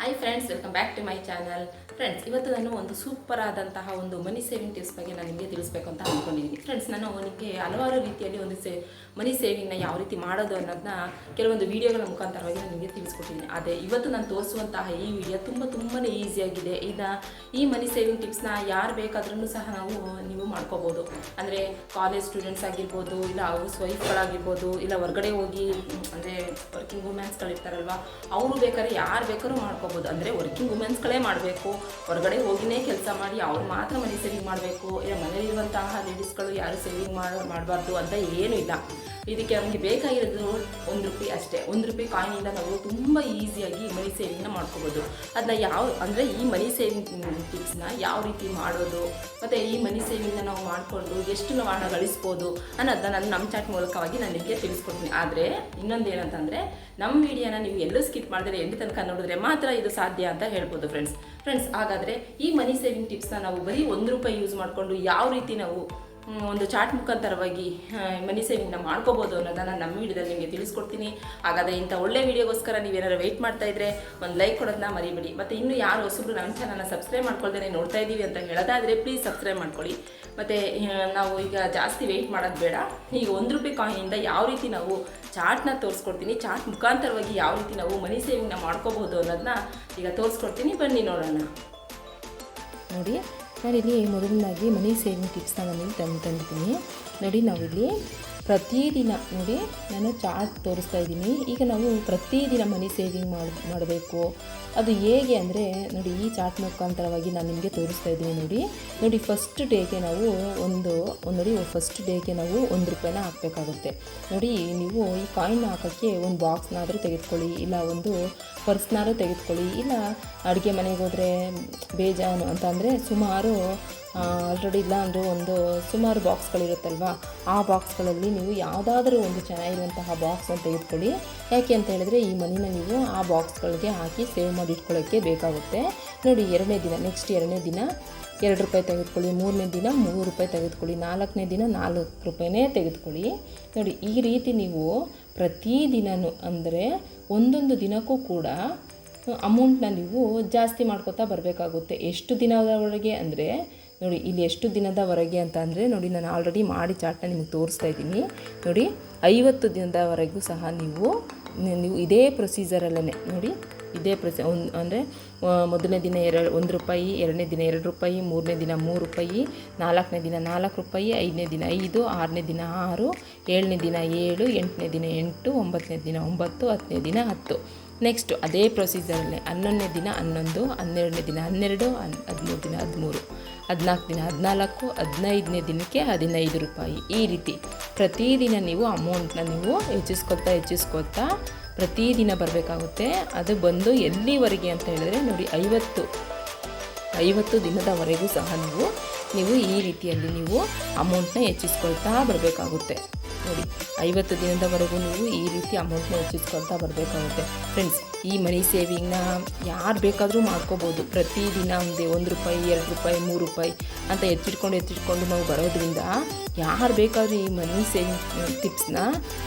Hi friends welcome back to my channel friends ಇವತ್ತು ನಾನು ಒಂದು ಸೂಪರ್ ಆದಂತಹ ಒಂದು ಮನಿ ಸೇವಿಂಗ್ ಟಿಪ್ಸ್ ಬಗ್ಗೆ ನಾನು ನಿಮಗೆ ತಿಳಿಸ್ಬೇಕು ಅಂತ ಅಂದ್ಕೊಂಡಿದ್ದೀನಿ ಫ್ರೆಂಡ್ಸ್ ನಾನು ನಿಮಗೆ ಹಲವಾರು ರೀತಿಯಲ್ಲಿ ಒಂದು ಸೇ ಮನಿ ಸೇವಿಂಗ್ನ ಯಾವ ರೀತಿ ಮಾಡೋದು ಅನ್ನೋದನ್ನ ಕೆಲವೊಂದು ವೀಡಿಯೋಗಳ ಮುಖಾಂತರವಾಗಿ ನಾನು ನಿಮಗೆ ತಿಳಿಸ್ಕೊಟ್ಟಿದ್ದೀನಿ ಅದೇ ಇವತ್ತು ನಾನು ತೋರಿಸುವಂತಹ ಈ ವಿಡಿಯೋ ತುಂಬ ತುಂಬಾ ಈಸಿಯಾಗಿದೆ ಇದ ಈ ಮನಿ ಸೇವಿಂಗ್ ಟಿಪ್ಸ್ನ ಯಾರು ಬೇಕಾದ್ರೂ ಸಹ ನಾವು ನೀವು ಮಾಡ್ಕೋಬೋದು. ಅಂದರೆ ಕಾಲೇಜ್ ಸ್ಟೂಡೆಂಟ್ಸ್ ಆಗಿರ್ಬೋದು, ಇಲ್ಲ ಹೌಸ್ ವೈಫ್ಗಳಾಗಿರ್ಬೋದು ಇಲ್ಲ ಹೊರಗಡೆ ಹೋಗಿ, ಅಂದರೆ ವರ್ಕಿಂಗ್ ವುಮೆನ್ಸ್ಗಳಿರ್ತಾರಲ್ವ ಅವರು ಬೇಕಾದ್ರೆ ಯಾರು ಬೇಕಾದ್ರೂ ಮಾಡ್ಕೋಬೋದು. ಅಂದರೆ ವರ್ಕಿಂಗ್ ವುಮೆನ್ಸ್ಗಳೇ ಮಾಡಬೇಕು. ಹೊರಗಡೆ ಹೋಗಿನೇ ಕೆಲಸ ಮಾಡಿ ಅವ್ರು ಮಾತ್ರ ಮನೆ ಸೇವಿಂಗ್ ಮಾಡಬೇಕು. ಮನೆಯಲ್ಲಿರುವಂತಹ ಲೇಡೀಸ್ಗಳು ಯಾರು ಸೇವಿಂಗ್ ಮಾಡಿ, ಮಾಡಬಾರ್ದು ಅಂತ ಏನೂ ಇಲ್ಲ. ಇದಕ್ಕೆ ನಮಗೆ ಬೇಕಾಗಿರೋದು ಒಂದು ರೂಪಾಯಿ ಅಷ್ಟೇ. ಒಂದು ರೂಪಾಯಿ ಕಾಯಿನಿಂದ ನಾವು ತುಂಬ ಈಸಿಯಾಗಿ ಮನಿ ಸೇವಿಂಗ್ನ ಮಾಡ್ಕೋಬೋದು. ಅದನ್ನ ಯಾವ, ಅಂದರೆ ಈ ಮನಿ ಸೇವಿಂಗ್ ಟಿಪ್ಸ್ನ ಯಾವ ರೀತಿ ಮಾಡೋದು, ಮತ್ತು ಈ ಮನಿ ಸೇವಿಂಗ್ನ ನಾವು ಮಾಡಿಕೊಂಡು ಎಷ್ಟು ನಾವು ಹಣ ಗಳಿಸ್ಬೋದು ಅನ್ನೋದನ್ನ ನಾನು ನಮ್ಮ ಚಾಟ್ ಮೂಲಕವಾಗಿ ನಾನು ನಿಮಗೆ ತಿಳಿಸ್ಕೊಡ್ತೀನಿ. ಆದರೆ ಇನ್ನೊಂದು ಏನಂತಂದರೆ ನಮ್ಮ ವಿಡಿಯೋನ ನೀವು ಎಲ್ಲೂ ಸ್ಕಿಪ್ ಮಾಡಿದ್ರೆ, ಎಲ್ಲಿ ತನಕ ನೋಡಿದ್ರೆ ಮಾತ್ರ ಇದು ಸಾಧ್ಯ ಅಂತ ಹೇಳ್ಬೋದು ಫ್ರೆಂಡ್ಸ್ ಫ್ರೆಂಡ್ಸ್ ಹಾಗಾದರೆ ಈ ಮನಿ ಸೇವಿಂಗ್ ಟಿಪ್ಸ್ನ ನಾವು ಬರೀ ಒಂದು ರೂಪಾಯಿ ಯೂಸ್ ಮಾಡಿಕೊಂಡು ಯಾವ ರೀತಿ ನಾವು ಒಂದು ಚಾಟ್ ಮುಖಾಂತರವಾಗಿ ಮನಿ ಸೇವಿಂಗ್ನ ಮಾಡ್ಕೋಬೋದು ಅನ್ನೋದನ್ನು ನಮ್ಮ ವಿಡಿಯೋದಲ್ಲಿ ನಿಮಗೆ ತಿಳಿಸ್ಕೊಡ್ತೀನಿ. ಹಾಗಾದರೆ ಇಂಥ ಒಳ್ಳೆ ವಿಡಿಯೋಗೋಸ್ಕರ ನೀವೇನಾದ್ರು ವೆಯ್ಟ್ ಮಾಡ್ತಾ ಇದ್ರೆ ಒಂದು ಲೈಕ್ ಕೊಡೋದನ್ನ ಮರಿಬೇಡಿ. ಮತ್ತು ಇನ್ನು ಯಾರು ಹೊಸಬ್ರು ನಮ್ಮ ಚಾನಲ್ನ ಸಬ್ಸ್ಕ್ರೈಬ್ ಮಾಡ್ಕೊಳ್ದೇನೆ ನೋಡ್ತಾ ಇದ್ದೀವಿ ಅಂತ ಹೇಳೋದಾದರೆ ಪ್ಲೀಸ್ ಸಬ್ಸ್ಕ್ರೈಬ್ ಮಾಡ್ಕೊಳ್ಳಿ. ಮತ್ತು ನಾವು ಈಗ ಜಾಸ್ತಿ ವೆಯ್ಟ್ ಮಾಡೋದು ಬೇಡ. ಈಗ ಒಂದು ರೂಪಾಯಿ ಕಾಯಿನಿಂದ ಯಾವ ರೀತಿ ನಾವು ಚಾಟ್ನ ತೋರಿಸ್ಕೊಡ್ತೀನಿ, ಚಾಟ್ ಮುಖಾಂತರವಾಗಿ ಯಾವ ರೀತಿ ನಾವು ಮನಿ ಸೇವಿಂಗ್ನ ಮಾಡ್ಕೋಬೋದು ಅನ್ನೋದನ್ನ ಈಗ ತೋರಿಸ್ಕೊಡ್ತೀನಿ. ಬನ್ನಿ ನೋಡೋಣ. ನೋಡಿ ನಾನಿಲ್ಲಿ ಮೊದಲನಾಗಿ ಮನಿ ಸೇವಿಂಗ್ ಟಿಪ್ಸ್ನ ನಾನು ತಂದು ತಂದಿದ್ದೀನಿ. ನೋಡಿ, ನಾವಿಲ್ಲಿ ಪ್ರತಿದಿನ ನೋಡಿ ನಾನು ಚಾರ್ಟ್ ತೋರಿಸ್ತಾ ಇದ್ದೀನಿ. ಈಗ ನಾವು ಪ್ರತಿದಿನ ಮನಿ ಸೇವಿಂಗ್ ಮಾಡಿ, ಮಾಡಬೇಕು. ಅದು ಹೇಗೆ ಅಂದರೆ, ನೋಡಿ, ಈ ಚಾರ್ಟ್ ಮುಖಾಂತರವಾಗಿ ನಾನು ನಿಮಗೆ ತೋರಿಸ್ತಾ ಇದ್ದೀನಿ ನೋಡಿ. ನೋಡಿ ಫಸ್ಟ್ ಡೇಗೆ ನಾವು ಒಂದು ಒಂದು ನೋಡಿ ಫಸ್ಟ್ ಡೇಗೆ ನಾವು ಒಂದು ರೂಪಾಯಿನ ಹಾಕಬೇಕಾಗುತ್ತೆ. ನೋಡಿ, ನೀವು ಈ ಕಾಯಿನ್ ಹಾಕೋಕ್ಕೆ ಒಂದು ಬಾಕ್ಸ್ನಾದರೂ ತೆಗೆದುಕೊಳ್ಳಿ, ಇಲ್ಲ ಒಂದು ಪರ್ಸ್ನಾದ್ರೂ ತೆಗೆದುಕೊಳ್ಳಿ. ಇಲ್ಲ, ಅಡುಗೆ ಮನೆಗೆ ಹೋದರೆ ಬೇಜಾನು ಅಂತಂದರೆ ಸುಮಾರು ಆಲ್ರೆಡಿ ಇಲ್ಲ ಅಂದರೆ ಒಂದು ಸುಮಾರು ಬಾಕ್ಸ್ಗಳಿರುತ್ತಲ್ವ? ಆ ಬಾಕ್ಸ್ಗಳಲ್ಲಿ ನೀವು ಯಾವುದಾದ್ರೂ ಒಂದು ಚೆನ್ನಾಗಿರುವಂತಹ ಬಾಕ್ಸನ್ನು ತೆಗೆದುಕೊಳ್ಳಿ. ಯಾಕೆ ಅಂತ ಹೇಳಿದ್ರೆ ಈ ಮನಿನ ನೀವು ಆ ಬಾಕ್ಸ್ಗಳಿಗೆ ಹಾಕಿ ಸೇವ್ ಮಾಡಿ ಇಟ್ಕೊಳ್ಳೋಕ್ಕೆ ಬೇಕಾಗುತ್ತೆ. ನೋಡಿ, ಎರಡನೇ ದಿನ ನೆಕ್ಸ್ಟ್ ಎರಡನೇ ದಿನ ಎರಡು ರೂಪಾಯಿ ತೆಗೆದುಕೊಳ್ಳಿ, ಮೂರನೇ ದಿನ ಮೂರು ರೂಪಾಯಿ ತೆಗೆದುಕೊಳ್ಳಿ, ನಾಲ್ಕನೇ ದಿನ ನಾಲ್ಕು ರೂಪಾಯಿನೇ ತೆಗೆದುಕೊಳ್ಳಿ. ನೋಡಿ, ಈ ರೀತಿ ನೀವು ಪ್ರತಿದಿನವೂ ಅಂದರೆ ಒಂದೊಂದು ದಿನಕ್ಕೂ ಕೂಡ ಅಮೌಂಟ್ನ ನೀವು ಜಾಸ್ತಿ ಮಾಡ್ಕೋತಾ ಬರಬೇಕಾಗುತ್ತೆ. ಎಷ್ಟು ದಿನದವರೆಗೆ ಅಂದರೆ, ನೋಡಿ, ಇಲ್ಲಿ ಎಷ್ಟು ದಿನದವರೆಗೆ ಅಂತ ಅಂದರೆ, ನೋಡಿ, ನಾನು ಆಲ್ರೆಡಿ ಮಾಡಿ ಚಾಟ್ನ ನಿಮಗೆ ತೋರಿಸ್ತಾ ಇದ್ದೀನಿ. ನೋಡಿ, ಐವತ್ತು ದಿನದವರೆಗೂ ಸಹ ನೀವು ನೀವು ಇದೇ ಪ್ರೊಸೀಜರಲ್ಲೇ ನೋಡಿ, ಇದೇ ಪ್ರೊಸಿ ಒಂದು ಅಂದರೆ ಮೊದಲನೇ ದಿನ ಎರಡು, ಒಂದು ರೂಪಾಯಿ, ಎರಡನೇ ದಿನ ಎರಡು ರೂಪಾಯಿ, ಮೂರನೇ ದಿನ ಮೂರು ರೂಪಾಯಿ, ನಾಲ್ಕನೇ ದಿನ ನಾಲ್ಕು ರೂಪಾಯಿ, ಐದನೇ ದಿನ ಐದು, ಆರನೇ ದಿನ ಆರು, ಏಳನೇ ದಿನ ಏಳು, ಎಂಟನೇ ದಿನ ಎಂಟು, ಒಂಬತ್ತನೇ ದಿನ ಒಂಬತ್ತು, ಹತ್ತನೇ ದಿನ ಹತ್ತು. ನೆಕ್ಸ್ಟು ಅದೇ ಪ್ರೊಸೀಜರಲ್ಲೇ ಹನ್ನೊಂದನೇ ದಿನ ಹನ್ನೊಂದು, ಹನ್ನೆರಡನೇ ದಿನ ಹನ್ನೆರಡು, ಹನ್, ಹದಿಮೂರು ದಿನ ಹದಿಮೂರು, ಹದಿನಾಲ್ಕು ದಿನ ಹದಿನಾಲ್ಕು, ಹದಿನೈದನೇ ದಿನಕ್ಕೆ ಹದಿನೈದು ರೂಪಾಯಿ. ಈ ರೀತಿ. ಪ್ರತಿದಿನ ನೀವು ಅಮೌಂಟ್ನ ನೀವು ಹೆಚ್ಚಿಸ್ಕೊತಾ ಹೆಚ್ಚಿಸ್ಕೊತಾ ಪ್ರತಿದಿನ ಬರಬೇಕಾಗುತ್ತೆ. ಅದು ಬಂದು ಎಲ್ಲಿವರೆಗೆ ಅಂತ ಹೇಳಿದ್ರೆ ನೋಡಿ ಐವತ್ತು ಐವತ್ತು ದಿನದವರೆಗೂ ಸಹ ನೀವು ನೀವು ಈ ರೀತಿಯಲ್ಲಿ ನೀವು ಅಮೌಂಟ್ನ ಹೆಚ್ಚಿಸ್ಕೊಳ್ತಾ ಬರಬೇಕಾಗುತ್ತೆ. ನೋಡಿ, ಐವತ್ತು ದಿನದವರೆಗೂ ನೀವು ಈ ರೀತಿ ಅಮೌಂಟ್ನ ಹೆಚ್ಚಿಸ್ಕೊಳ್ತಾ ಬರಬೇಕಾಗುತ್ತೆ. ಫ್ರೆಂಡ್ಸ್ ಈ ಮನಿ ಸೇವಿಂಗ್ನ ಯಾರು ಬೇಕಾದರೂ ಮಾಡ್ಕೋಬೋದು. ಪ್ರತಿದಿನ ಒಂದೇ ಒಂದು ರೂಪಾಯಿ, ಎರಡು ರೂಪಾಯಿ, ಮೂರು ರೂಪಾಯಿ ಅಂತ ಎತ್ತಿಟ್ಕೊಂಡು ಎತ್ತಿಟ್ಕೊಂಡು ನಾವು ಬರೋದ್ರಿಂದ ಯಾರು ಬೇಕಾದರೂ ಈ ಮನಿ ಸೇವಿಂಗ್ ಟಿಪ್ಸ್ನ,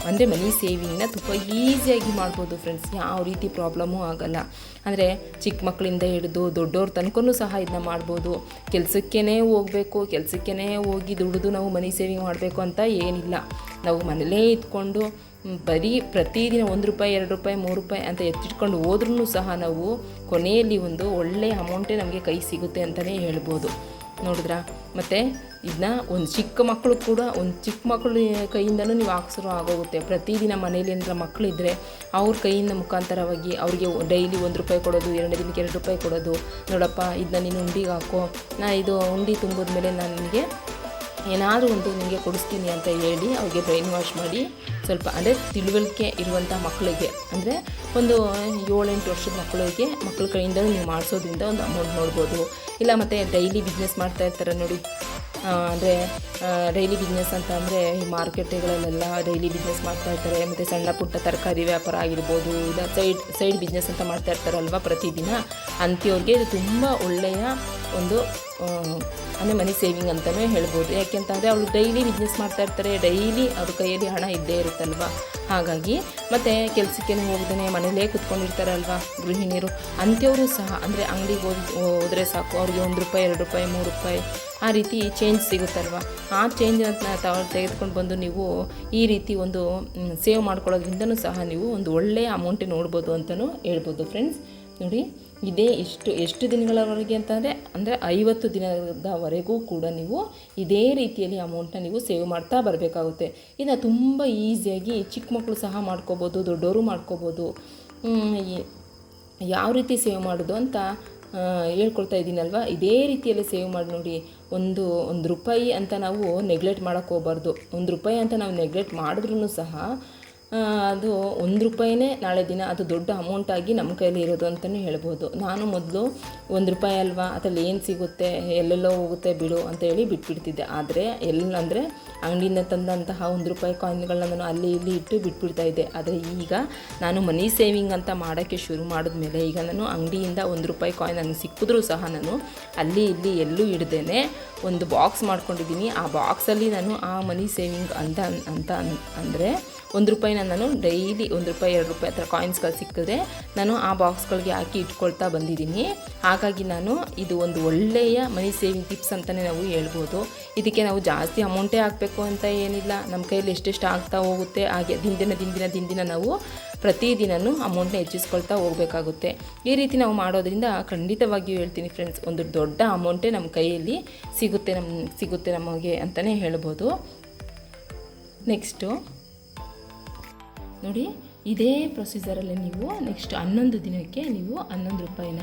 ಅಂದರೆ ಮನಿ ಸೇವಿಂಗ್ನ ತುಂಬ ಈಸಿಯಾಗಿ ಮಾಡ್ಬೋದು ಫ್ರೆಂಡ್ಸ್ ಯಾವ ರೀತಿ ಪ್ರಾಬ್ಲಮ್ಮೂ ಆಗಲ್ಲ. ಅಂದರೆ ಚಿಕ್ಕ ಮಕ್ಕಳಿಂದ ಹಿಡಿದು ದೊಡ್ಡವ್ರ ತನಕನೂ ಸಹ ಇದನ್ನ ಮಾಡ್ಬೋದು. ಕೆಲಸಕ್ಕೇ ಹೋಗಬೇಕು ಕೆಲಸಕ್ಕೇ ಹೋಗಿ ದುಡಿದು ನಾವು ಮನಿ ಸೇವಿಂಗ್ ಮಾಡಬೇಕು ಅಂತ ಏನಿಲ್ಲ. ನಾವು ಮನೇಲೇ ಇದ್ಕೊಂಡು ಬರೀ ಪ್ರತಿದಿನ ಒಂದು ರೂಪಾಯಿ, ಎರಡು ರೂಪಾಯಿ, ಮೂರು ರೂಪಾಯಿ ಅಂತ ಎತ್ತಿಟ್ಕೊಂಡು ಹೋದ್ರೂ ಸಹ ನಾವು ಕೊನೆಯಲ್ಲಿ ಒಂದು ಒಳ್ಳೆಯ ಅಮೌಂಟೇ ನಮಗೆ ಕೈ ಸಿಗುತ್ತೆ ಅಂತಲೇ ಹೇಳ್ಬೋದು. ನೋಡಿದ್ರಾ? ಮತ್ತು ಇದನ್ನ ಒಂದು ಚಿಕ್ಕ ಮಕ್ಕಳು ಕೂಡ, ಒಂದು ಚಿಕ್ಕ ಮಕ್ಕಳು ಕೈಯಿಂದಲೂ ನೀವು ಹಾಕ್ಸೋ ಆಗೋಗುತ್ತೆ. ಪ್ರತಿದಿನ ಮನೇಲಿ ಏನಾರ ಮಕ್ಕಳಿದ್ದರೆ ಅವ್ರ ಕೈಯಿಂದ ಮುಖಾಂತರವಾಗಿ ಅವರಿಗೆ ಡೈಲಿ ಒಂದು ರೂಪಾಯಿ ಕೊಡೋದು, ಎರಡು ದಿನಕ್ಕೆ ಎರಡು ರೂಪಾಯಿ ಕೊಡೋದು. ನೋಡಪ್ಪ ಇದನ್ನ ನೀನು ಉಂಡಿಗೆ ಹಾಕೋ. ನಾ ಇದು ಉಂಡಿ ತುಂಬಿದ್ಮೇಲೆ ನಾನು ನಿನಗೆ ಏನಾದರೂ ಒಂದು ನಿಮಗೆ ಕೊಡಿಸ್ತೀನಿ ಅಂತ ಹೇಳಿ ಅವ್ರಿಗೆ ಬ್ರೈನ್ ವಾಶ್ ಮಾಡಿ ಸ್ವಲ್ಪ ಅಂದರೆ ತಿಳುವಳಿಕೆ ಇರುವಂಥ ಮಕ್ಕಳಿಗೆ ಅಂದರೆ ಒಂದು ಏಳೆಂಟು ವರ್ಷದ ಮಕ್ಕಳಿಗೆ ಮಕ್ಕಳ ಕೈಯಿಂದ ನೀವು ಮಾಡಿಸೋದ್ರಿಂದ ಒಂದು ಅಮೌಂಟ್ ನೋಡ್ಬೋದು. ಇಲ್ಲ ಮತ್ತು ಡೈಲಿ ಬಿಸ್ನೆಸ್ ಮಾಡ್ತಾ ಇರ್ತಾರೆ ನೋಡಿ. ಅಂದರೆ ಡೈಲಿ ಬಿಸ್ನೆಸ್ ಅಂತ ಅಂದರೆ ಈ ಮಾರ್ಕೆಟ್ಗಳಲ್ಲೆಲ್ಲ ಡೈಲಿ ಬಿಸ್ನೆಸ್ ಮಾಡ್ತಾ ಇರ್ತಾರೆ. ಮತ್ತು ಸಣ್ಣ ಪುಟ್ಟ ತರಕಾರಿ ವ್ಯಾಪಾರ ಆಗಿರ್ಬೋದು, ಇಲ್ಲ ಸೈಡ್ ಸೈಡ್ ಬಿಸ್ನೆಸ್ ಅಂತ ಮಾಡ್ತಾ ಇರ್ತಾರಲ್ವ ಪ್ರತಿದಿನ, ಅಂಥವ್ರಿಗೆ ಇದು ತುಂಬ ಒಳ್ಳೆಯ ಒಂದು ಅಂದರೆ ಮನಿ ಸೇವಿಂಗ್ ಅಂತಲೇ ಹೇಳ್ಬೋದು. ಯಾಕೆಂತಂದರೆ ಅವರು ಡೈಲಿ ಬಿಸ್ನೆಸ್ ಮಾಡ್ತಾ ಇರ್ತಾರೆ ಡೈಲಿ ಅವ್ರ ಕೈಯಲ್ಲಿ ಹಣ ಇದ್ದೇ ಇರುತ್ತಲ್ವ? ಹಾಗಾಗಿ, ಮತ್ತು ಕೆಲಸಕ್ಕೆ ಹೋಗ್ದೇ ಮನೇಲೇ ಕುತ್ಕೊಂಡಿರ್ತಾರಲ್ವ ಗೃಹಿಣಿಯರು? ಅಂಥವರು ಸಹ, ಅಂದರೆ ಅಂಗಡಿಗೆ ಹೋಗಿ, ಹೋದರೆ ಸಾಕು, ಅವ್ರಿಗೆ ಒಂದು ರೂಪಾಯಿ, ಎರಡು ರೂಪಾಯಿ, ಮೂರು ರೂಪಾಯಿ ಆ ರೀತಿ ಚೇಂಜ್ ಸಿಗುತ್ತಲ್ವ? ಆ ಚೇಂಜ್ ತೆಗೆದುಕೊಂಡು ಬಂದು ನೀವು ಈ ರೀತಿ ಒಂದು ಸೇವ್ ಮಾಡ್ಕೊಳ್ಳೋದ್ರಿಂದನೂ ಸಹ ನೀವು ಒಂದು ಒಳ್ಳೆಯ ಅಮೌಂಟ್ ನೋಡ್ಬೋದು ಅಂತಲೂ ಹೇಳ್ಬೋದು ಫ್ರೆಂಡ್ಸ್ ನೋಡಿ, ಇದೇ ಎಷ್ಟು ಎಷ್ಟು ದಿನಗಳವರೆಗೆ ಅಂತಂದರೆ, ಅಂದರೆ ಐವತ್ತು ದಿನದವರೆಗೂ ಕೂಡ ನೀವು ಇದೇ ರೀತಿಯಲ್ಲಿ ಅಮೌಂಟನ್ನ ನೀವು ಸೇವ್ ಮಾಡ್ತಾ ಬರಬೇಕಾಗುತ್ತೆ. ಇದನ್ನು ತುಂಬ ಈಸಿಯಾಗಿ ಚಿಕ್ಕ ಮಕ್ಕಳು ಸಹ ಮಾಡ್ಕೋಬೋದು ದೊಡ್ಡವರು ಮಾಡ್ಕೋಬೋದು. ಯಾವ ರೀತಿ ಸೇವ್ ಮಾಡೋದು ಅಂತ ಹೇಳ್ಕೊಳ್ತಾ ಇದ್ದೀನಲ್ವ? ಇದೇ ರೀತಿಯಲ್ಲಿ ಸೇವ್ ಮಾಡಿ ನೋಡಿ, ಒಂದು ಒಂದು ರೂಪಾಯಿ ಅಂತ ನಾವು ನೆಗ್ಲೆಕ್ಟ್ ಮಾಡೋಕ್ಕೆ ಹೋಗ್ಬಾರ್ದು. ಒಂದು ರೂಪಾಯಿ ಅಂತ ನಾವು ನೆಗ್ಲೆಕ್ಟ್ ಮಾಡಿದ್ರೂ ಸಹ ಅದು ಒಂದು ರೂಪಾಯಿನೇ ನಾಳೆ ದಿನ ಅದು ದೊಡ್ಡ ಅಮೌಂಟಾಗಿ ನಮ್ಮ ಕೈಯಲ್ಲಿ ಇರೋದು ಅಂತಲೇ ಹೇಳ್ಬೋದು. ನಾನು ಮೊದಲು ಒಂದು ರೂಪಾಯಿ ಅಲ್ವಾ, ಅದರಲ್ಲಿ ಏನು ಸಿಗುತ್ತೆ, ಎಲ್ಲೆಲ್ಲೋ ಹೋಗುತ್ತೆ ಬಿಡು ಅಂತ ಹೇಳಿ ಬಿಟ್ಬಿಡ್ತಿದ್ದೆ. ಆದರೆ ಎಲ್ಲಂದರೆ ಅಂಗಡಿಯಿಂದ ತಂದಂತಹ ಒಂದು ರೂಪಾಯಿ ಕಾಯಿನ್ಗಳನ್ನ ನಾನು ಅಲ್ಲಿ ಇಲ್ಲಿ ಇಟ್ಟು ಬಿಟ್ಬಿಡ್ತಾ ಇದ್ದೆ. ಆದರೆ ಈಗ ನಾನು ಮನಿ ಸೇವಿಂಗ್ ಅಂತ ಮಾಡೋಕ್ಕೆ ಶುರು ಮಾಡಿದ್ಮೇಲೆ ಈಗ ನಾನು ಅಂಗಡಿಯಿಂದ ಒಂದು ರೂಪಾಯಿ ಕಾಯಿನ್ ನನಗೆ ಸಿಕ್ಕಿದ್ರೂ ಸಹ ನಾನು ಅಲ್ಲಿ ಇಲ್ಲಿ ಎಲ್ಲೂ ಇಡ್ದೇನೆ ಒಂದು ಬಾಕ್ಸ್ ಮಾಡ್ಕೊಂಡಿದ್ದೀನಿ. ಆ ಬಾಕ್ಸಲ್ಲಿ ನಾನು ಆ ಮನಿ ಸೇವಿಂಗ್ ಅಂತ ಅಂತ ಅಂದರೆ ಒಂದು ರೂಪಾಯಿನ ನಾನು ಡೈಲಿ ಒಂದು ರೂಪಾಯಿ, ಎರಡು ರೂಪಾಯಿ ಥರ ಕಾಯಿನ್ಸ್ಗಳು ಸಿಕ್ಕಿದ್ರೆ ನಾನು ಆ ಬಾಕ್ಸ್ಗಳಿಗೆ ಹಾಕಿ ಇಟ್ಕೊಳ್ತಾ ಬಂದಿದ್ದೀನಿ. ಹಾಗಾಗಿ ನಾನು ಇದು ಒಂದು ಒಳ್ಳೆಯ ಮನಿ ಸೇವಿಂಗ್ ಟಿಪ್ಸ್ ಅಂತಲೇ ನಾವು ಹೇಳ್ಬೋದು. ಇದಕ್ಕೆ ನಾವು ಜಾಸ್ತಿ ಅಮೌಂಟೇ ಹಾಕಬೇಕು ಅಂತ ಏನಿಲ್ಲ. ನಮ್ಮ ಕೈಯಲ್ಲಿ ಎಷ್ಟೆಷ್ಟು ಆಗ್ತಾ ಹೋಗುತ್ತೆ, ಹಾಗೆ ದಿನದಿನ ದಿನದಿನ ದಿನದಿನ ನಾವು ಪ್ರತಿದಿನವೂ ಅಮೌಂಟ್ನ ಹೆಚ್ಚಿಸ್ಕೊಳ್ತಾ ಹೋಗಬೇಕಾಗುತ್ತೆ. ಈ ರೀತಿ ನಾವು ಮಾಡೋದ್ರಿಂದ ಖಂಡಿತವಾಗಿಯೂ ಹೇಳ್ತೀನಿ ಫ್ರೆಂಡ್ಸ್ ಒಂದು ದೊಡ್ಡ ಅಮೌಂಟೇ ನಮ್ಮ ಕೈಯಲ್ಲಿ ಸಿಗುತ್ತೆ ನಮ್ಮ ಸಿಗುತ್ತೆ ನಮಗೆ ಅಂತಲೇ ಹೇಳ್ಬೋದು. ನೆಕ್ಸ್ಟು ನೋಡಿ, ಇದೇ ಪ್ರೊಸೀಜರಲ್ಲಿ ನೀವು ನೆಕ್ಸ್ಟ್ ಹನ್ನೊಂದು ದಿನಕ್ಕೆ ನೀವು ಹನ್ನೊಂದು ರೂಪಾಯಿನ,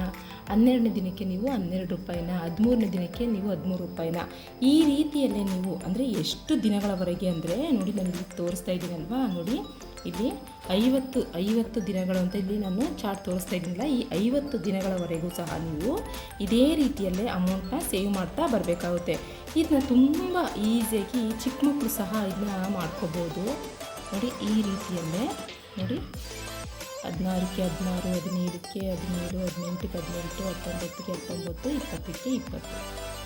ಹನ್ನೆರಡನೇ ದಿನಕ್ಕೆ ನೀವು ಹನ್ನೆರಡು ರೂಪಾಯಿನ, ಹದಿಮೂರನೇ ದಿನಕ್ಕೆ ನೀವು ಹದಿಮೂರು ರೂಪಾಯಿನ. ಈ ರೀತಿಯಲ್ಲೇ ನೀವು ಅಂದರೆ ಎಷ್ಟು ದಿನಗಳವರೆಗೆ ಅಂದರೆ ನೋಡಿ ನಾನು ಇಲ್ಲಿ ತೋರಿಸ್ತಾ ಇದ್ದೀನಲ್ವಾ? ನೋಡಿ, ಇಲ್ಲಿ ಐವತ್ತು ಐವತ್ತು ದಿನಗಳು ಅಂತ ಇಲ್ಲಿ ನಾನು ಚಾರ್ಟ್ ತೋರಿಸ್ತಾ ಇದ್ದೀನಲ್ಲ, ಈ ಐವತ್ತು ದಿನಗಳವರೆಗೂ ಸಹ ನೀವು ಇದೇ ರೀತಿಯಲ್ಲೇ ಅಮೌಂಟ್ನ ಸೇವ್ ಮಾಡ್ತಾ ಬರಬೇಕಾಗುತ್ತೆ. ಇದನ್ನ ತುಂಬ ಈಸಿಯಾಗಿ ಚಿಕ್ಕ ಮಕ್ಕಳು ಸಹ ಇದನ್ನ ಮಾಡ್ಕೋಬೋದು. ನೋಡಿ, ಈ ರೀತಿಯಲ್ಲೇ ನೋಡಿ. ಹದಿನಾರಕ್ಕೆ ಹದಿನಾರು, ಹದಿನೈದಕ್ಕೆ ಹದಿನೇಳು, ಹದಿನೆಂಟಕ್ಕೆ ಹದಿನೆಂಟು, ಹತ್ತೊಂಬತ್ತಕ್ಕೆ ಹತ್ತೊಂಬತ್ತು, ಇಪ್ಪತ್ತಕ್ಕೆ ಇಪ್ಪತ್ತು.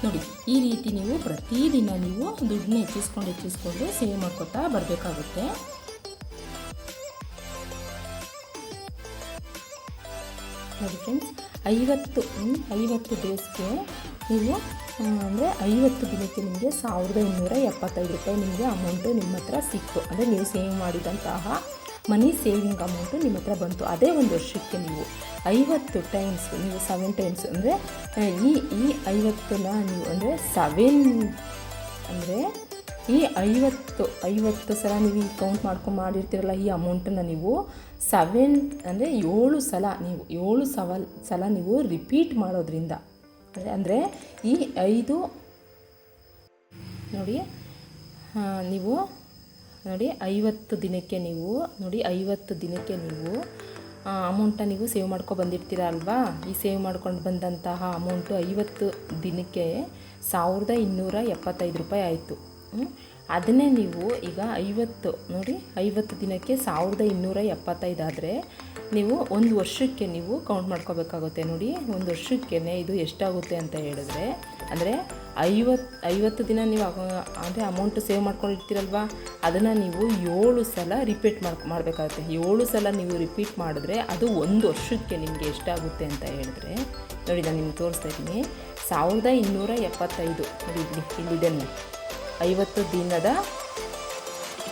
ನೋಡಿ, ಈ ರೀತಿ ನೀವು ಪ್ರತಿದಿನ ನೀವು ದುಡ್ಡನ್ನ ಹೆಚ್ಚಿಸ್ಕೊಂಡು ಹೆಚ್ಚಿಸ್ಕೊಂಡು ಸೇವ್ ಮಾಡ್ಕೊತಾ ಬರಬೇಕಾಗುತ್ತೆ. ನೋಡಿ ಫ್ರೆಂಡ್ಸ್ ಐವತ್ತು ಐವತ್ತು ಡೇಸ್ಗೆ ನೀವು ಅಂದರೆ ಐವತ್ತು ದಿನಕ್ಕೆ ನಿಮಗೆ ಸಾವಿರದ ಇನ್ನೂರ ಎಪ್ಪತ್ತೈದು ರೂಪಾಯಿ ನಿಮಗೆ ಅಮೌಂಟು ನಿಮ್ಮ ಹತ್ರ ಸಿಕ್ತು. ಅಂದರೆ ನೀವು ಸೇವ್ ಮಾಡಿದಂತಹ ಮನಿ ಸೇವಿಂಗ್ ಅಮೌಂಟು ನಿಮ್ಮ ಹತ್ರ ಬಂತು. ಅದೇ ಒಂದು ವರ್ಷಕ್ಕೆ ನೀವು ಐವತ್ತು ಟೈಮ್ಸ್ ನೀವು ಸೆವೆನ್ ಟೈಮ್ಸ್ ಅಂದರೆ ಈ ಈ ಐವತ್ತನ್ನ ನೀವು ಅಂದರೆ ಸೆವೆನ್ ಅಂದರೆ ಈ ಐವತ್ತು ಐವತ್ತು ಸಲ ನೀವು ಈ ಕೌಂಟ್ ಮಾಡ್ಕೊಂಡು ಮಾಡಿರ್ತೀರಲ್ಲ ಈ ಅಮೌಂಟನ್ನು ನೀವು ಸೆವೆನ್ ಅಂದರೆ ಏಳು ಸಲ ನೀವು, ಏಳು ಸವಲ್ ಸಲ ನೀವು ರಿಪೀಟ್ ಮಾಡೋದ್ರಿಂದ ಅಂದರೆ ಈ ಐದು ನೋಡಿ ನೀವು ನೋಡಿ ಐವತ್ತು ದಿನಕ್ಕೆ ನೀವು ನೋಡಿ ಐವತ್ತು ದಿನಕ್ಕೆ ನೀವು ಅಮೌಂಟ ನೀವು ಸೇವ್ ಮಾಡ್ಕೊ ಬಂದಿರ್ತೀರ ಅಲ್ವಾ? ಈ ಸೇವ್ ಮಾಡ್ಕೊಂಡು ಬಂದಂತಹ ಅಮೌಂಟು ಐವತ್ತು ದಿನಕ್ಕೆ ಸಾವಿರದ ಇನ್ನೂರ ಎಪ್ಪತ್ತೈದು ರೂಪಾಯಿ ಆಯಿತು. ಅದನ್ನೇ ನೀವು ಈಗ ಐವತ್ತು, ನೋಡಿ, ಐವತ್ತು ದಿನಕ್ಕೆ ಸಾವಿರದ ಇನ್ನೂರ ಎಪ್ಪತ್ತೈದು ಆದರೆ ನೀವು ಒಂದು ವರ್ಷಕ್ಕೆ ನೀವು ಕೌಂಟ್ ಮಾಡ್ಕೋಬೇಕಾಗುತ್ತೆ ನೋಡಿ. ಒಂದು ವರ್ಷಕ್ಕೆ ಇದು ಎಷ್ಟಾಗುತ್ತೆ ಅಂತ ಹೇಳಿದ್ರೆ, ಅಂದರೆ ಐವತ್ತು ಐವತ್ತು ದಿನ ನೀವು ಅಂದರೆ ಅಮೌಂಟ್ ಸೇವ್ ಮಾಡ್ಕೊಂಡಿರ್ತೀರಲ್ವ? ಅದನ್ನು ನೀವು ಏಳು ಸಲ ರಿಪೀಟ್ ಮಾಡ್, ಮಾಡಬೇಕಾಗುತ್ತೆ. ಏಳು ಸಲ ನೀವು ರಿಪೀಟ್ ಮಾಡಿದ್ರೆ ಅದು ಒಂದು ವರ್ಷಕ್ಕೆ ನಿಮಗೆ ಎಷ್ಟಾಗುತ್ತೆ ಅಂತ ಹೇಳಿದ್ರೆ, ನೋಡಿ ನಾನು ನಿಮ್ಗೆ ತೋರಿಸ್ತಾ ಇದ್ದೀನಿ. ಸಾವಿರದ ಇನ್ನೂರ ಎಪ್ಪತ್ತೈದು, ನೋಡಿ ಇಲ್ಲಿ ಇಲ್ಲಿದೆ ಐವತ್ತು ದಿನದ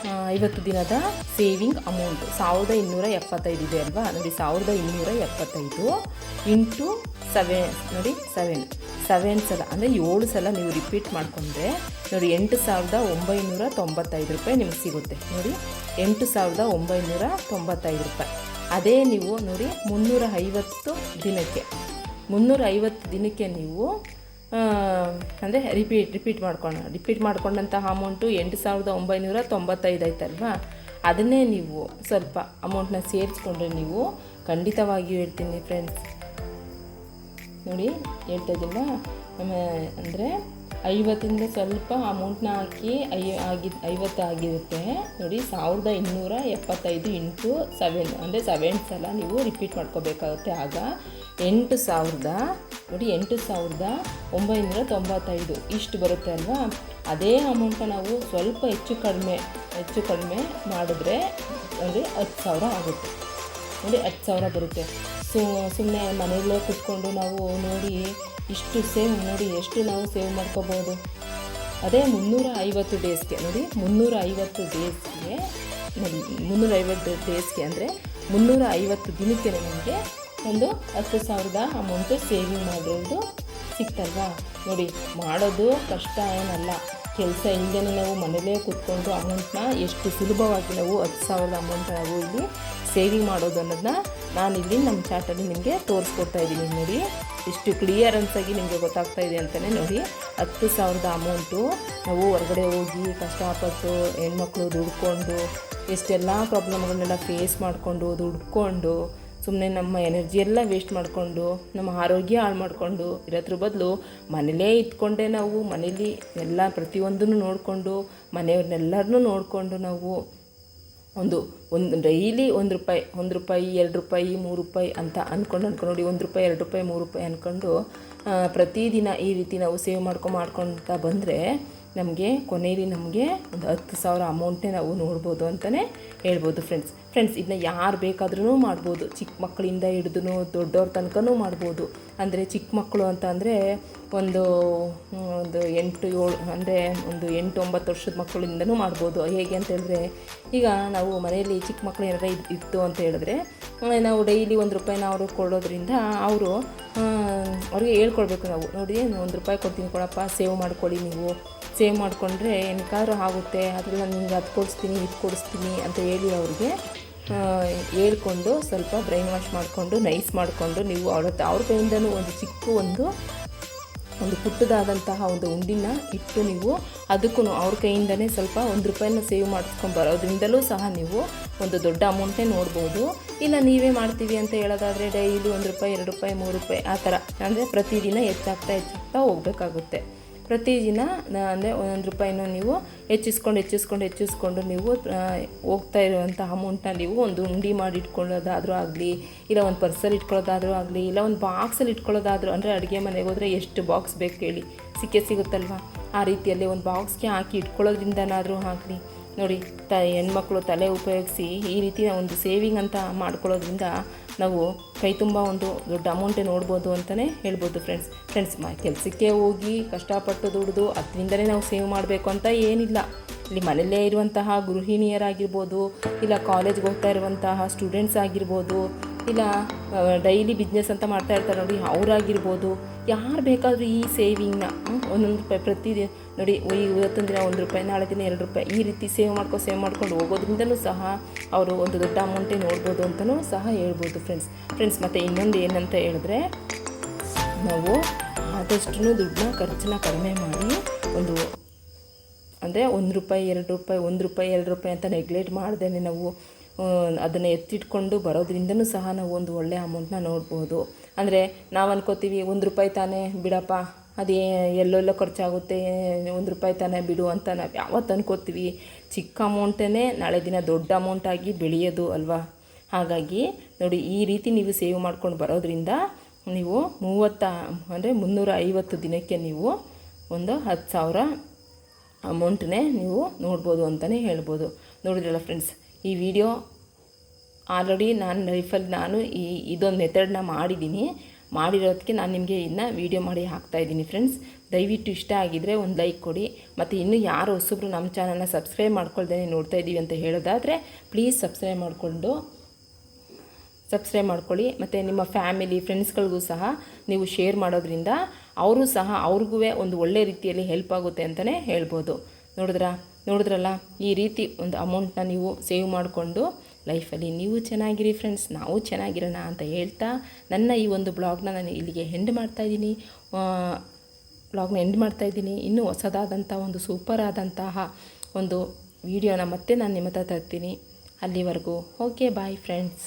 ಆ, ಐವತ್ತು ದಿನದ ಸೇವಿಂಗ್ ಅಮೌಂಟ್. ಸಾವಿರದ ಇನ್ನೂರ ಎಪ್ಪತ್ತೈದು ಇದೆ ಅಲ್ವಾ? ನೋಡಿ ಸಾವಿರದ ಇನ್ನೂರ ಎಪ್ಪತ್ತೈದು ಇಂಟು ಸೆವೆನ್ ನೋಡಿ ಸೆವೆನ್. ಸೆವೆನ್ ಸಲ ಅಂದರೆ ಏಳು ಸಲ ನೀವು ರಿಪೀಟ್ ಮಾಡಿಕೊಂಡ್ರೆ ನೋಡಿ ಎಂಟು ಸಾವಿರದ ಒಂಬೈನೂರ ತೊಂಬತ್ತೈದು ರೂಪಾಯಿ ನಿಮ್ಗೆ ಸಿಗುತ್ತೆ. ನೋಡಿ ಎಂಟು ಸಾವಿರದ ಒಂಬೈನೂರ ತೊಂಬತ್ತೈದು ರೂಪಾಯಿ. ಅದೇ ನೀವು ನೋಡಿ ಮುನ್ನೂರ ಐವತ್ತು ದಿನಕ್ಕೆ ಮುನ್ನೂರ ಐವತ್ತು ದಿನಕ್ಕೆ ನೀವು ಅಂದರೆ ರಿಪೀಟ್ ರಿಪೀಟ್ ಮಾಡ್ಕೊಂಡು ರಿಪೀಟ್ ಮಾಡ್ಕೊಂಡಂತಹ ಅಮೌಂಟು ಎಂಟು ಸಾವಿರದ ಒಂಬೈನೂರ ತೊಂಬತ್ತೈದು ಆಯ್ತಲ್ವಾ? ಅದನ್ನೇ ನೀವು ಸ್ವಲ್ಪ ಅಮೌಂಟ್ನ ಸೇರಿಸ್ಕೊಂಡ್ರೆ ನೀವು ಖಂಡಿತವಾಗಿಯೂ ಹೇಳ್ತೀನಿ ಫ್ರೆಂಡ್ಸ್ ನೋಡಿ, ಹೇಳ್ತಾ ಇದ್ದಿಲ್ಲ ಅಂದರೆ ಐವತ್ತಿಂದ ಸ್ವಲ್ಪ ಅಮೌಂಟ್ನ ಹಾಕಿ ಐ, ಆಗಿ, ಐವತ್ತು ಆಗಿರುತ್ತೆ. ನೋಡಿ, ಸಾವಿರದ ಇನ್ನೂರ ಎಪ್ಪತ್ತೈದು ಇಂಟು ಸೆವೆನ್ ಅಂದರೆ ಸೆವೆನ್ ಸಲ ನೀವು ರಿಪೀಟ್ ಮಾಡ್ಕೋಬೇಕಾಗುತ್ತೆ ಆಗ. ಎಂಟು ಸಾವಿರದ, ನೋಡಿ, ಎಂಟು ಸಾವಿರದ ಒಂಬೈನೂರ ತೊಂಬತ್ತೈದು. ಇಷ್ಟು ಬರುತ್ತೆ ಅಲ್ವಾ? ಅದೇ ಅಮೌಂಟ ನಾವು ಸ್ವಲ್ಪ ಹೆಚ್ಚು ಕಡಿಮೆ ಹೆಚ್ಚು ಕಡಿಮೆ ಮಾಡಿದ್ರೆ ಅಂದರೆ ಹತ್ತು ಸಾವಿರ ಆಗುತ್ತೆ. ನೋಡಿ, ಹತ್ತು ಸಾವಿರ ಬರುತ್ತೆ. ಸೊ ಸುಮ್ಮನೆ ಮನೆಯಲ್ಲೇ ಕುತ್ಕೊಂಡು ನಾವು ನೋಡಿ ಇಷ್ಟು ಸೇವ್, ನೋಡಿ ಎಷ್ಟು ನಾವು ಸೇವ್ ಮಾಡ್ಕೋಬೋದು. ಅದೇ ಮುನ್ನೂರ ಐವತ್ತು ಡೇಸ್ಗೆ, ನೋಡಿ, ಮುನ್ನೂರ ಐವತ್ತು ಡೇಸ್ಗೆ ಮುನ್ನೂರ ಐವತ್ತು ಡೇಸ್ಗೆ ಅಂದರೆ ಮುನ್ನೂರ ಐವತ್ತು ದಿನಕ್ಕೆ ನಮಗೆ ಒಂದು ಹತ್ತು ಸಾವಿರದ ಅಮೌಂಟು ಸೇವಿಂಗ್ ಮಾಡೋದು ಸಿಕ್ತಲ್ವಾ? ನೋಡಿ, ಮಾಡೋದು ಕಷ್ಟ ಏನಲ್ಲ. ಕೆಲಸ ಇಲ್ಲದೇ ನಾವು ಮನೇಲೇ ಕೂತ್ಕೊಂಡು ಅಮೌಂಟ್ನ ಎಷ್ಟು ಸುಲಭವಾಗಿ ನಾವು ಹತ್ತು ಸಾವಿರದ ಅಮೌಂಟ್ ನಾವು ಇಲ್ಲಿ ಸೇವಿಂಗ್ ಮಾಡೋದು ಅನ್ನೋದನ್ನ ನಾನಿಲ್ಲಿ ನಮ್ಮ ಚಾಟಲ್ಲಿ ನಿಮಗೆ ತೋರಿಸ್ಕೊಡ್ತಾ ಇದ್ದೀನಿ. ನೋಡಿ, ಎಷ್ಟು ಕ್ಲಿಯರೆನ್ಸ್ ಆಗಿ ನಿಮಗೆ ಗೊತ್ತಾಗ್ತಾ ಇದೆ ಅಂತಲೇ ನೋಡಿ. ಹತ್ತು ಸಾವಿರದ ಅಮೌಂಟು ನಾವು ಹೊರಗಡೆ ಹೋಗಿ ಕಷ್ಟಪಟ್ಟು ಹೆಣ್ಮಕ್ಳು ದುಡ್ಕೊಂಡು, ಎಷ್ಟೆಲ್ಲ ಪ್ರಾಬ್ಲಮ್ಗಳನ್ನೆಲ್ಲ ಫೇಸ್ ಮಾಡಿಕೊಂಡು, ದುಡ್ಕೊಂಡು ಸುಮ್ಮನೆ ನಮ್ಮ ಎನರ್ಜಿ ಎಲ್ಲ ವೇಸ್ಟ್ ಮಾಡಿಕೊಂಡು, ನಮ್ಮ ಆರೋಗ್ಯ ಹಾಳು ಮಾಡಿಕೊಂಡು, ಇರೋದ್ರ ಬದಲು ಮನೇಲೇ ಇದ್ಕೊಂಡೆ ನಾವು, ಮನೇಲಿ ಎಲ್ಲ ಪ್ರತಿಯೊಂದನ್ನು ನೋಡಿಕೊಂಡು ಮನೆಯವ್ರನ್ನೆಲ್ಲರನ್ನೂ ನೋಡಿಕೊಂಡು ನಾವು ಒಂದು ಒಂದು ಡೈಲಿ ಒಂದು ರೂಪಾಯಿ ಒಂದು ರೂಪಾಯಿ, ಎರಡು ರೂಪಾಯಿ, ಮೂರು ರೂಪಾಯಿ ಅಂತ ಅಂದ್ಕೊಂಡು ಅಂದ್ಕೊಂಡು ನೋಡಿ, ಒಂದು ರೂಪಾಯಿ, ಎರಡು ರೂಪಾಯಿ, ಮೂರು ರೂಪಾಯಿ ಅಂದ್ಕೊಂಡು ಪ್ರತಿದಿನ ಈ ರೀತಿ ನಾವು ಸೇವ್ ಮಾಡ್ಕೊಂಡು ಮಾಡ್ಕೊತ ಬಂದರೆ ನಮಗೆ ಕೊನೆಯಲ್ಲಿ ನಮಗೆ ಒಂದು ಹತ್ತು ಸಾವಿರ ಅಮೌಂಟೇ ನಾವು ನೋಡ್ಬೋದು ಅಂತಲೇ ಹೇಳ್ಬೋದು ಫ್ರೆಂಡ್ಸ್ ಫ್ರೆಂಡ್ಸ್ ಇದನ್ನ ಯಾರು ಬೇಕಾದ್ರೂ ಮಾಡ್ಬೋದು. ಚಿಕ್ಕ ಮಕ್ಕಳಿಂದ ಹಿಡಿದು ದೊಡ್ಡವ್ರ ತನಕನೂ ಮಾಡ್ಬೋದು. ಅಂದರೆ ಚಿಕ್ಕ ಮಕ್ಕಳು ಅಂತ ಅಂದರೆ ಒಂದು ಒಂದು ಎಂಟು ಏಳು, ಅಂದರೆ ಒಂದು ಎಂಟು ಒಂಬತ್ತು ವರ್ಷದ ಮಕ್ಕಳಿಂದನೂ ಮಾಡ್ಬೋದು. ಹೇಗೆ ಅಂತ ಹೇಳಿದ್ರೆ, ಈಗ ನಾವು ಮನೆಯಲ್ಲಿ ಚಿಕ್ಕ ಮಕ್ಕಳು ಏನಾರ ಇತ್ತು ಅಂತ ಹೇಳಿದ್ರೆ ನಾವು ಡೈಲಿ ಒಂದು ರೂಪಾಯಿನ ಅವರು ಕೊಡೋದ್ರಿಂದ ಅವರು ಅವ್ರಿಗೆ ಹೇಳ್ಕೊಡ್ಬೇಕು ನಾವು. ನೋಡಿ ಒಂದು ರೂಪಾಯಿ ಕೊಡ್ತೀನಿ ಕೊಡಪ್ಪ, ಸೇವ್ ಮಾಡ್ಕೊಳ್ಳಿ ನೀವು. ಸೇವ್ ಮಾಡಿಕೊಂಡ್ರೆ ಏನಕ್ಕಾದ್ರೂ ಆಗುತ್ತೆ ಅದರಲ್ಲಿ ನಾನು ನಿಮ್ಗೆ ಅದು ಕೊಡಿಸ್ತೀನಿ, ಇದು ಕೊಡಿಸ್ತೀನಿ ಅಂತ ಹೇಳಿ ಅವ್ರಿಗೆ ಹೇಳ್ಕೊಂಡು ಸ್ವಲ್ಪ ಬ್ರೈನ್ ವಾಶ್ ಮಾಡಿಕೊಂಡು ನೈಸ್ ಮಾಡಿಕೊಂಡು ನೀವು ಅವ್ರ ಅವ್ರ ಕೈಯಿಂದನೂ ಒಂದು ಚಿಕ್ಕ ಒಂದು ಒಂದು ಪುಟ್ಟದಾದಂತಹ ಒಂದು ಉಂಡಿನ ಇಟ್ಟು ನೀವು ಅದಕ್ಕೂ ಅವ್ರ ಕೈಯಿಂದನೇ ಸ್ವಲ್ಪ ಒಂದು ರೂಪಾಯಿನ ಸೇವ್ ಮಾಡಿಸ್ಕೊಂಡು ಬರೋದ್ರಿಂದಲೂ ಸಹ ನೀವು ಒಂದು ದೊಡ್ಡ ಅಮೌಂಟೇ ನೋಡ್ಬೋದು. ಇಲ್ಲ ನೀವೇ ಮಾಡ್ತೀವಿ ಅಂತ ಹೇಳೋದಾದರೆ ಡೈಲಿ ಒಂದು ರೂಪಾಯಿ, ಎರಡು ರೂಪಾಯಿ, ಮೂರು ರೂಪಾಯಿ ಆ ಥರ ಅಂದರೆ ಪ್ರತಿದಿನ ಹೆಚ್ಚಾಗ್ತಾ ಹೆಚ್ಚಾಗ್ತಾ ಹೋಗಬೇಕಾಗುತ್ತೆ. ಪ್ರತಿದಿನ ಅಂದರೆ ಒಂದೊಂದು ರೂಪಾಯಿನೂ ನೀವು ಹೆಚ್ಚಿಸ್ಕೊಂಡು ಹೆಚ್ಚಿಸ್ಕೊಂಡು ಹೆಚ್ಚಿಸ್ಕೊಂಡು ನೀವು ಹೋಗ್ತಾ ಇರುವಂಥ ಅಮೌಂಟ್ನ ನೀವು ಒಂದು ಉಂಡಿ ಮಾಡಿ ಇಟ್ಕೊಳ್ಳೋದಾದರೂ ಆಗಲಿ, ಇಲ್ಲ ಒಂದು ಪರ್ಸಲ್ಲಿ ಇಟ್ಕೊಳ್ಳೋದಾದರೂ ಆಗಲಿ, ಇಲ್ಲ ಒಂದು ಬಾಕ್ಸಲ್ಲಿ ಇಟ್ಕೊಳ್ಳೋದಾದರೂ, ಅಂದರೆ ಅಡುಗೆ ಮನೆಗೆ ಹೋದರೆ ಎಷ್ಟು ಬಾಕ್ಸ್ ಬೇಕು ಹೇಳಿ. ಸಿಕ್ಕೇ ಸಿಗುತ್ತಲ್ವ? ಆ ರೀತಿಯಲ್ಲಿ ಒಂದು ಬಾಕ್ಸ್ಗೆ ಹಾಕಿ ಇಟ್ಕೊಳ್ಳೋದ್ರಿಂದನಾದರೂ ಆಗಲಿ. ನೋಡಿ ತ ಹೆಣ್ಮಕ್ಳು ತಲೆ ಉಪಯೋಗಿಸಿ ಈ ರೀತಿ ಒಂದು ಸೇವಿಂಗ್ ಅಂತ ಮಾಡ್ಕೊಳ್ಳೋದ್ರಿಂದ ನಾವು ಕೈ ತುಂಬ ಒಂದು ದೊಡ್ಡ ಅಮೌಂಟೇ ನೋಡ್ಬೋದು ಅಂತಲೇ ಹೇಳ್ಬೋದು ಫ್ರೆಂಡ್ಸ್ ಫ್ರೆಂಡ್ಸ್ ಮ, ಕೆಲಸಕ್ಕೆ ಹೋಗಿ ಕಷ್ಟಪಟ್ಟು ದುಡಿದು ಅದರಿಂದಲೇ ನಾವು ಸೇವ್ ಮಾಡಬೇಕು ಅಂತ ಏನಿಲ್ಲ. ಇಲ್ಲಿ ಮನೆಯಲ್ಲೇ ಇರುವಂತಹ ಗೃಹಿಣಿಯರಾಗಿರ್ಬೋದು, ಇಲ್ಲ ಕಾಲೇಜ್ಗೆ ಹೋಗ್ತಾ ಇರುವಂತಹ ಸ್ಟೂಡೆಂಟ್ಸ್ ಆಗಿರ್ಬೋದು ಇಲ್ಲ ಡೈಲಿ ಬಿಸ್ನೆಸ್ ಅಂತ ಮಾಡ್ತಾ ಇರ್ತಾರೆ ನೋಡಿ, ಅವರಾಗಿರ್ಬೋದು. ಯಾರು ಬೇಕಾದರೂ ಈ ಸೇವಿಂಗ್ನ ಒಂದೊಂದು ರೂಪಾಯಿ ಪ್ರತಿದಿನ, ನೋಡಿ ಇವತ್ತೊಂದು ದಿನ ಒಂದು ರೂಪಾಯಿ, ನಾಳೆ ದಿನ ಎರಡು ರೂಪಾಯಿ, ಈ ರೀತಿ ಸೇವ್ ಮಾಡ್ಕೊಂಡು ಸೇವ್ ಮಾಡ್ಕೊಂಡು ಹೋಗೋದ್ರಿಂದಲೂ ಸಹ ಅವರು ಒಂದು ದೊಡ್ಡ ಅಮೌಂಟೇ ನೋಡ್ಬೋದು ಅಂತಲೂ ಸಹ ಹೇಳ್ಬೋದು ಫ್ರೆಂಡ್ಸ್ ಫ್ರೆಂಡ್ಸ್ ಮತ್ತು ಇನ್ನೊಂದು ಏನಂತ ಹೇಳಿದ್ರೆ, ನಾವು ಆದಷ್ಟು ದುಡ್ಡನ್ನ ಖರ್ಚನ್ನ ಕಡಿಮೆ ಮಾಡಿ ಒಂದು, ಅಂದರೆ ಒಂದು ರೂಪಾಯಿ, ಎರಡು ರೂಪಾಯಿ, ಒಂದು ರೂಪಾಯಿ, ಎರಡು ರೂಪಾಯಿ ಅಂತ ನೆಗ್ಲೆಕ್ಟ್ ಮಾಡ್ದೇನೆ ನಾವು. ಅದನ್ನು ಎತ್ತಿಟ್ಕೊಂಡು ಬರೋದ್ರಿಂದನೂ ಸಹ ನಾವು ಒಂದು ಒಳ್ಳೆಯ ಅಮೌಂಟ್ನ ನೋಡ್ಬೋದು. ಅಂದರೆ ನಾವು ಅನ್ಕೋತೀವಿ, ಒಂದು ರೂಪಾಯಿ ತಾನೇ ಬಿಡಪ್ಪ, ಅದೇ ಎಲ್ಲೆಲ್ಲೋ ಖರ್ಚಾಗುತ್ತೆ, ಒಂದು ರೂಪಾಯಿ ತಾನೇ ಬಿಡು ಅಂತ ನಾವು ಯಾವತ್ತು ಅನ್ಕೋತೀವಿ. ಚಿಕ್ಕ ಅಮೌಂಟೇ ನಾಳೆ ದಿನ ದೊಡ್ಡ ಅಮೌಂಟಾಗಿ ಬೆಳೆಯೋದು ಅಲ್ವಾ? ಹಾಗಾಗಿ ನೋಡಿ, ಈ ರೀತಿ ನೀವು ಸೇವ್ ಮಾಡ್ಕೊಂಡು ಬರೋದ್ರಿಂದ ನೀವು ಮೂವತ್ತ, ಅಂದರೆ ಮುನ್ನೂರ ಐವತ್ತು ದಿನಕ್ಕೆ ನೀವು ಒಂದು ಹತ್ತು ಸಾವಿರ ಅಮೌಂಟನ್ನೇ ನೀವು ನೋಡ್ಬೋದು ಅಂತಲೇ ಹೇಳ್ಬೋದು. ನೋಡಿದ್ರಲ್ಲ ಫ್ರೆಂಡ್ಸ್ ಈ ವಿಡಿಯೋ ಆಲ್ರೆಡಿ ನಾನು ಲೈಫಲ್ಲಿ ನಾನು ಈ ಇದೊಂದು ಮೆಥಡ್ನ ಮಾಡಿದ್ದೀನಿ ಮಾಡಿರೋದಕ್ಕೆ ನಾನು ನಿಮಗೆ ಇನ್ನು ವೀಡಿಯೋ ಮಾಡಿ ಹಾಕ್ತಾಯಿದ್ದೀನಿ ಫ್ರೆಂಡ್ಸ್ ದಯವಿಟ್ಟು ಇಷ್ಟ ಆಗಿದ್ದರೆ ಒಂದು ಲೈಕ್ ಕೊಡಿ. ಮತ್ತು ಇನ್ನೂ ಯಾರು ಹೊಸಬ್ರು ನಮ್ಮ ಚಾನಲ್ನ ಸಬ್ಸ್ಕ್ರೈಬ್ ಮಾಡ್ಕೊಳ್ದೇ ನೋಡ್ತಾ ಇದ್ದೀವಿ ಅಂತ ಹೇಳೋದಾದರೆ ಪ್ಲೀಸ್ ಸಬ್ಸ್ಕ್ರೈಬ್ ಮಾಡಿಕೊಂಡು ಸಬ್ಸ್ಕ್ರೈಬ್ ಮಾಡ್ಕೊಳ್ಳಿ. ಮತ್ತು ನಿಮ್ಮ ಫ್ಯಾಮಿಲಿ ಫ್ರೆಂಡ್ಸ್ಗಳಿಗೂ ಸಹ ನೀವು ಶೇರ್ ಮಾಡೋದ್ರಿಂದ ಅವರು ಸಹ ಅವ್ರಿಗೂ ಒಂದು ಒಳ್ಳೆ ರೀತಿಯಲ್ಲಿ ಹೆಲ್ಪ್ ಆಗುತ್ತೆ ಅಂತಲೇ ಹೇಳ್ಬೋದು. ನೋಡಿದ್ರಾ? ನೋಡಿದ್ರಲ್ಲ, ಈ ರೀತಿ ಒಂದು ಅಮೌಂಟ್ನ ನೀವು ಸೇವ್ ಮಾಡಿಕೊಂಡು ಲೈಫಲ್ಲಿ ನೀವು ಚೆನ್ನಾಗಿರಿ ಫ್ರೆಂಡ್ಸ್ ನಾವು ಚೆನ್ನಾಗಿರೋಣ ಅಂತ ಹೇಳ್ತಾ ನನ್ನ ಈ ಒಂದು ಬ್ಲಾಗ್ನ ನಾನು ಇಲ್ಲಿಗೆ ಎಂಡ್ ಮಾಡ್ತಾಯಿದ್ದೀನಿ ಬ್ಲಾಗ್ನ ಎಂಡ್ ಮಾಡ್ತಾಯಿದ್ದೀನಿ ಇನ್ನೂ ಹೊಸದಾದಂಥ ಒಂದು ಸೂಪರ್ ಆದಂತಹ ಒಂದು ವಿಡಿಯೋನ ಮತ್ತೆ ನಾನು ನಿಮ್ಮ ಹತ್ರ ತರ್ತೀನಿ. ಅಲ್ಲಿವರೆಗೂ ಓಕೆ ಬಾಯ್ ಫ್ರೆಂಡ್ಸ್